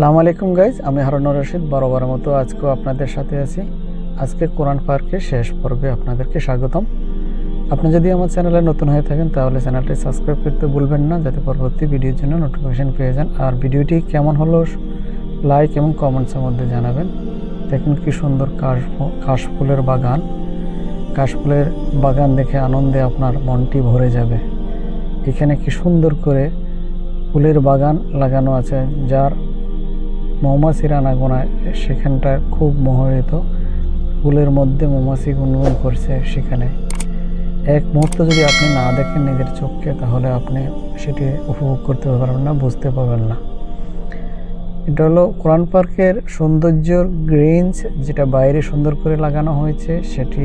আসসালামু আলাইকুম গাইজ, আমি হারুনুর রশিদ বরাবর মতো আজকেও আপনাদের সাথে আছি। আজকে কোরআন পার্কের শেষ পর্বে আপনাদেরকে স্বাগতম। আপনি যদি আমার চ্যানেলে নতুন হয়ে থাকেন, তাহলে চ্যানেলটি সাবস্ক্রাইব করতে ভুলবেন না, যাতে পরবর্তী ভিডিওর জন্য নোটিফিকেশান পেয়ে যান। আর ভিডিওটি কেমন হলো, লাইক এবং কমেন্টসের মধ্যে জানাবেন। দেখুন কি সুন্দর কাশ কাশফুলের বাগান। কাশফুলের বাগান দেখে আনন্দে আপনার মনটি ভরে যাবে। এখানে কি সুন্দর করে ফুলের বাগান লাগানো আছে, যার মৌমাছির আনাগোনায় সেখানটা খুব মোহরিত ফুলের মধ্যে মৌমাছি গুনগুন করছে সেখানে। এক মুহূর্ত যদি আপনি না দেখেন নিজের চোখকে, তাহলে আপনি সেটি উপভোগ করতে পারবেন না, বুঝতে পারবেন না। এটা হলো কোরআন পার্কের সৌন্দর্যর গ্রিনস, যেটা বাইরে সুন্দর করে লাগানো হয়েছে। সেটি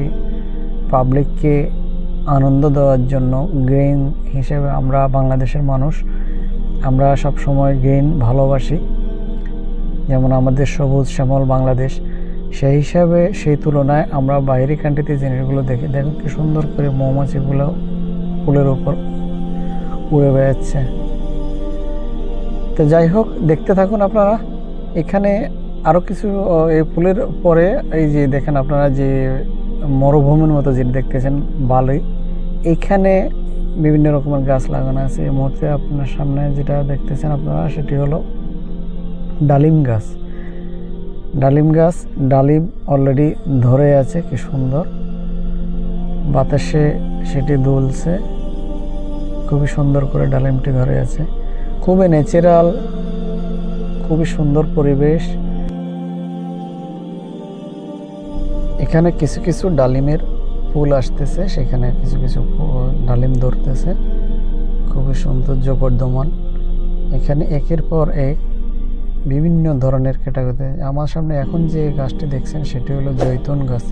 পাবলিককে আনন্দ দেওয়ার জন্য গ্রিন হিসেবে আমরা বাংলাদেশের মানুষ, আমরা সব সময় গ্রিন ভালোবাসি। যেমন আমাদের সবুজ শ্যামল বাংলাদেশ, সেই হিসাবে সেই তুলনায় আমরা বাইরে কান্ট্রিতে জিনিসগুলো দেখি দেখুন কি সুন্দর করে মৌমাছিগুলো ফুলের ওপর উড়ে বেড়াচ্ছে। তো যাই হোক, দেখতে থাকুন আপনারা। এখানে আরও কিছু এই ফুলের পরে এই যে দেখেন আপনারা যে মরুভূমির মতো যেটা দেখতেছেন, বালি এইখানে বিভিন্ন রকমের গাছ লাগানো আছে। এই মুহূর্তে আপনার সামনে যেটা দেখতেছেন আপনারা, সেটি হলো ডালিম গাছ। ডালিম গাছ, ডালিম অলরেডি ধরে আছে, কি সুন্দর। বাতাসে সেটি দুলছে। খুবই সুন্দর করে ডালিমটি ধরে আছে। খুবই ন্যাচারাল খুবই সুন্দর পরিবেশ। এখানে কিছু কিছু ডালিমের ফুল আসতেছে, সেখানে কিছু কিছু ডালিম ধরতেছে। খুবই সৌন্দর্য বর্ধমান এখানে একের পর এক বিভিন্ন ধরনের ক্যাটাগরিতে। আমার সামনে এখন যে গাছটি দেখছেন, সেটি হলো জৈতুন গাছ।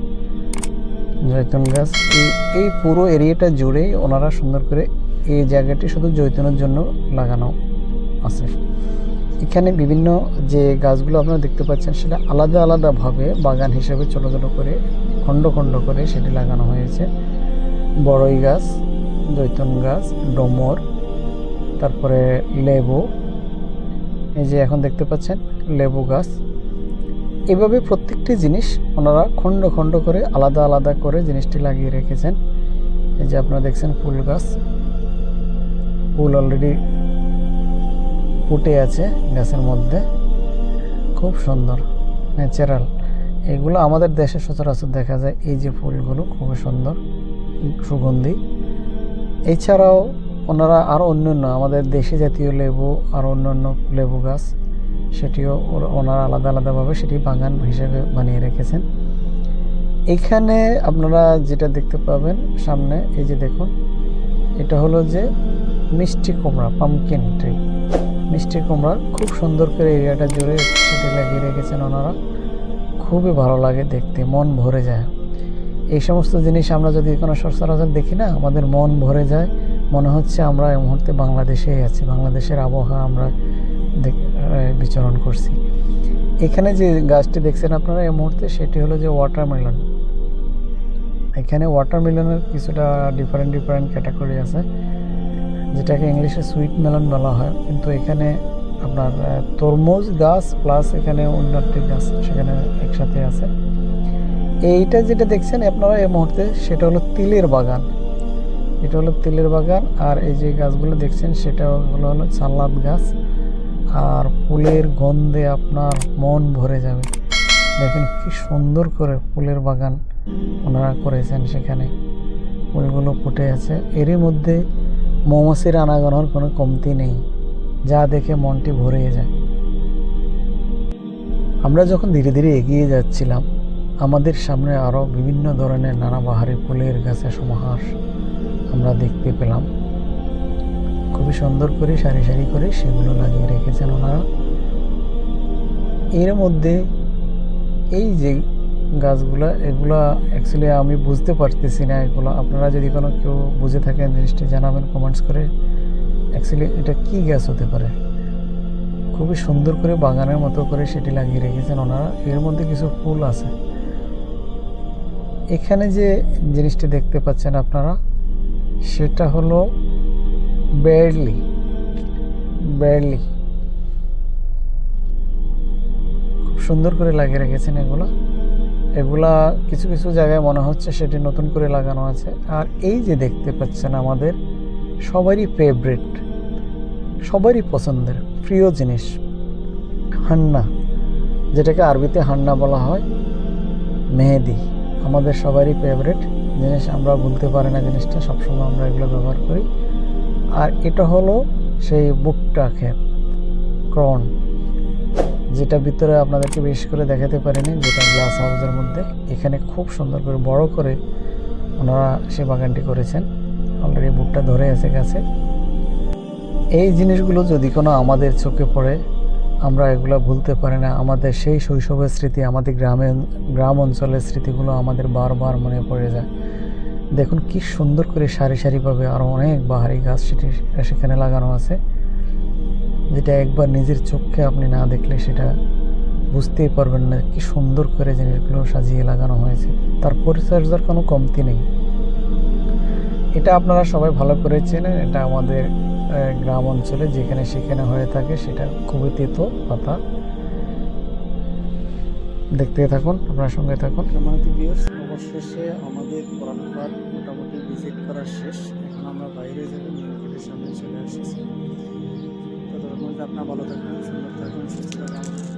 জৈতুন গাছ, এই এই পুরো এরিয়াটা জুড়েই ওনারা সুন্দর করে এই জায়গাটি শুধু জৈতুনের জন্য লাগানো আছে। এখানে বিভিন্ন যে গাছগুলো আপনারা দেখতে পাচ্ছেন, সেটা আলাদা আলাদাভাবে বাগান হিসেবে ছোটো ছোটো করে, খণ্ড খণ্ড করে সেটি লাগানো হয়েছে। বড়ই গাছ, জৈতুন গাছ, ডোমর, তারপরে লেবু এই যে এখন দেখতে পাচ্ছেন, লেবু গাছ। এভাবে প্রত্যেকটি জিনিস ওনারা খণ্ড খণ্ড করে আলাদা আলাদা করে জিনিসটি লাগিয়ে রেখেছেন। এই যে আপনারা দেখছেন ফুল গাছ। ফুল অলরেডি ফুটে আছে গাছের মধ্যে। খুব সুন্দর ন্যাচারাল এগুলো আমাদের দেশে সচরাচর দেখা যায়, এই যে ফুলগুলো খুবই সুন্দর, সুগন্ধি। এছাড়াও ওনারা আরও অন্যান্য আমাদের দেশি জাতীয় লেবু আর অন্যান্য লেবু গাছ, সেটিও ওনারা আলাদা আলাদাভাবে সেটি বাগান হিসেবে বানিয়ে রেখেছেন। এখানে আপনারা যেটা দেখতে পাবেন সামনে, এই যে দেখুন, এটা হলো যে মিষ্টি কুমড়া পামকিন ট্রি মিষ্টি কুমড়া খুব সুন্দর করে এরিয়াটা জুড়ে সেটি লাগিয়ে রেখেছেন ওনারা। খুবই ভালো লাগে দেখতে, মন ভরে যায়। এই সমস্ত জিনিস আমরা যদি কোনো সচরাচর দেখি না, আমাদের মন ভরে যায়। মনে হচ্ছে আমরা এই মুহূর্তে বাংলাদেশেই আছি, বাংলাদেশের আবহাওয়া আমরা বিচরণ করছি। এখানে যে গাছটি দেখছেন আপনারা এই মুহূর্তে, সেটি হলো যে ওয়াটারমেলন এখানে ওয়াটারমেলনের কিছুটা ডিফারেন্ট ডিফারেন্ট ক্যাটাগরি আছে, যেটাকে ইংলিশে সুইট মেলন বলা হয়। কিন্তু এখানে আপনার তরমুজ গাছ প্লাস এখানে অন্য একটি গাছ সেখানে একসাথে আছে। এইটা যেটা দেখছেন আপনারা এই মুহূর্তে, সেটা হলো তিলের বাগান। এটা হলো তিলের বাগান, আর এই যে গাছগুলো দেখছেন, সেটা হলো হলো সালাদ গাছ। আর ফুলের গন্ধে আপনার মন ভরে যাবে। দেখেন কি সুন্দর করে ফুলের বাগান ওনারা করেছেন সেখানে। ফুলগুলো ফুটে আছে। এরই মধ্যে মৌমাছির আনাগোনার কোনো কমতি নেই। যা দেখে মনটি ভরে যায়। আমরা যখন ধীরে ধীরে এগিয়ে যাচ্ছিলাম, আমাদের সামনে আরও বিভিন্ন ধরনের নানা বাহারি ফুলের গাছের সমাহার আমরা দেখতে পেলাম। খুবই সুন্দর করে সারি সারি করে সেগুলো লাগিয়ে রেখেছেন ওনারা। এর মধ্যে এই যে গাছগুলো, এগুলো অ্যাকচুয়ালি আমি বুঝতে পারতেছি না এগুলো। আপনারা যদি কোনো কেউ বুঝে থাকেন, জিনিসটি জানাবেন কমেন্টস করে। অ্যাকচুয়ালি এটা কি গ্যাস হতে পারে? খুবই সুন্দর করে বাগানের মতো করে সেটি লাগিয়ে রেখেছেন ওনারা। এর মধ্যে কিছু ফুল আছে। এখানে যে জিনিসটি দেখতে পাচ্ছেন আপনারা সেটা হলো বেড়লি খুব সুন্দর করে লাগিয়ে রেখেছেন এগুলো। এগুলা কিছু কিছু জায়গায় মনে হচ্ছে সেটি নতুন করে লাগানো আছে। আর এই যে দেখতে পাচ্ছেন আমাদের, সবারই ফেভারিট সবারই পছন্দের প্রিয় জিনিস, হান্না, যেটাকে আরবিতে হান্না বলা হয়, মেহেদি। আমাদের সবারই ফেভারিট জিনিস আমরা ভুলতে পারি না জিনিসটা, সবসময় আমরা এগুলো ব্যবহার করি। আর এটা হলো সেই বুকটা ক্ষেত ক্রন যেটা ভিতরে আপনাদেরকে বেশি করে দেখাতে পারিনি, যেটা গ্লাস হাউসের মধ্যে। এখানে খুব সুন্দর করে, বড় করে ওনারা সে বাগানটি করেছেন। অলরেডি বুকটা ধরে আছে গাছে। এই জিনিসগুলো যদি কোনো আমাদের চোখে পড়ে, আমরা এগুলো ভুলতে পারি না। আমাদের সেই শৈশবের স্মৃতি, আমাদের গ্রামে, গ্রাম অঞ্চলের স্মৃতিগুলো আমাদের বারবার মনে পড়ে যায়। দেখুন কি সুন্দর করে সারি সারিভাবে আরও অনেক বাহারি গাছ সেটি সেখানে লাগানো আছে। যেটা একবার নিজের চোখকে আপনি না দেখলে সেটা বুঝতেই পারবেন না কি সুন্দর করে জিনিসগুলো সাজিয়ে লাগানো হয়েছে। তার পরিচর্যার কোনো কমতি নেই। এটা আপনারা সবাই ভালো করে চেনেন। এটা আমাদের গ্রাম অঞ্চলে যেখানে সেখানে হয়ে থাকে সেটা খুবই তেতো পাতা। দেখতে থাকুন, আপনার সঙ্গে থাকুন। অবশেষে আমাদের কোরআন পার্ক মোটামুটি ভিজিট করা শেষ। এখন আমরা বাইরে যাব মেয়েদের সামনে চলে আসছি। ততক্ষণ আপনার ভালো থাকবেন, সুন্দর থাকবেন, সুস্থ থাকবেন।